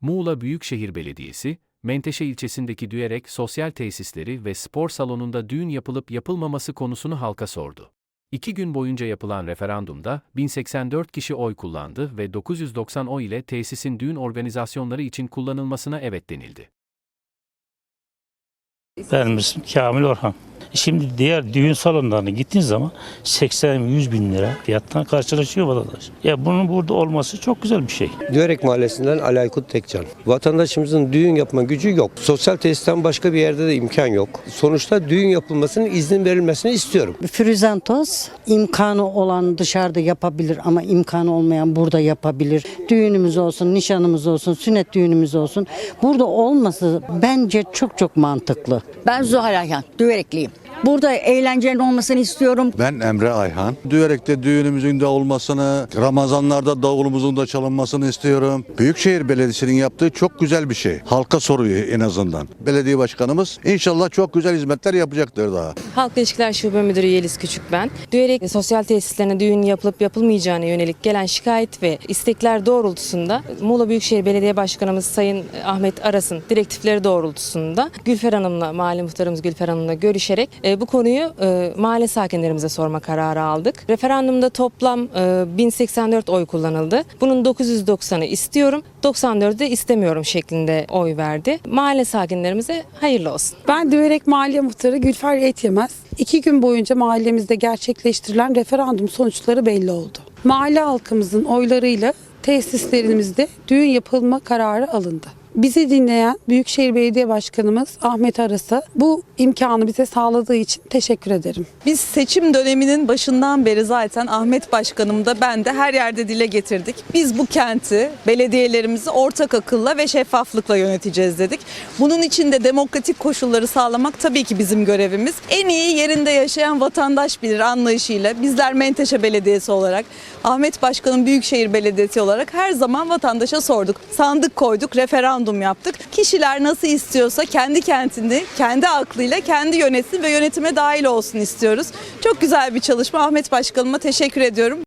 Muğla Büyükşehir Belediyesi, Menteşe ilçesindeki Düyerek sosyal tesisleri ve spor salonunda düğün yapılıp yapılmaması konusunu halka sordu. İki gün boyunca yapılan referandumda 1084 kişi oy kullandı ve 990 oy ile tesisin düğün organizasyonları için kullanılmasına evet denildi. İsmim Kamil Orhan. Şimdi diğer düğün salonlarına gittiğin zaman 80-100 bin lira fiyattan karşılaşıyor vatandaş. Ya bunun burada olması çok güzel bir şey. Dörek Mahallesi'nden Alaykut Tekcan. Vatandaşımızın düğün yapma gücü yok. Sosyal tesisten başka bir yerde de imkan yok. Sonuçta düğün yapılmasının izin verilmesini istiyorum. Frizantos imkanı olan dışarıda yapabilir ama imkanı olmayan burada yapabilir. Düğünümüz olsun, nişanımız olsun, sünnet düğünümüz olsun. Burada olması bence çok çok mantıklı. Ben Zuhal Ayhan, Düverekliyim. Burada eğlencenin olmasını istiyorum. Ben Emre Ayhan. Düverek'te düğünümüzün de olmasını, Ramazanlarda davulumuzun da çalınmasını istiyorum. Büyükşehir Belediyesi'nin yaptığı çok güzel bir şey. Halka soruyor en azından. Belediye başkanımız inşallah çok güzel hizmetler yapacaktır daha. Halk İlişkiler Şube Müdürü Yeliz Küçük ben. Düğerek sosyal tesislerine düğün yapılıp yapılmayacağına yönelik gelen şikayet ve istekler doğrultusunda Muğla Büyükşehir Belediye Başkanımız Sayın Ahmet Aras'ın direktifleri doğrultusunda Gülfer Hanım'la, mahalle muhtarımız Gülfer Hanım'la görüşerek e, bu konuyu e, mahalle sakinlerimize sorma kararı aldık. Referandumda toplam e, 1084 oy kullanıldı. Bunun 990'ı istiyorum, 94'ü de istemiyorum şeklinde oy verdi. Mahalle sakinlerimize hayırlı olsun. Ben Düverek Mahalle Muhtarı Gülfer Etyemez. İki gün boyunca mahallemizde gerçekleştirilen referandum sonuçları belli oldu. Mahalle halkımızın oylarıyla tesislerimizde düğün yapılma kararı alındı. Bizi dinleyen Büyükşehir Belediye Başkanımız Ahmet Aras'a bu imkanı bize sağladığı için teşekkür ederim. Biz seçim döneminin başından beri zaten Ahmet Başkanım da ben de her yerde dile getirdik. Biz bu kenti, belediyelerimizi ortak akılla ve şeffaflıkla yöneteceğiz dedik. Bunun için de demokratik koşulları sağlamak tabii ki bizim görevimiz. En iyi yerinde yaşayan vatandaş bilir anlayışıyla bizler Menteşe Belediyesi olarak, Ahmet Başkan'ın Büyükşehir Belediyesi olarak her zaman vatandaşa sorduk. Sandık koyduk, referandum yaptık. Kişiler nasıl istiyorsa kendi kentini, kendi aklıyla kendi yönetsin ve yönetime dahil olsun istiyoruz. Çok güzel bir çalışma. Ahmet Başkanıma teşekkür ediyorum.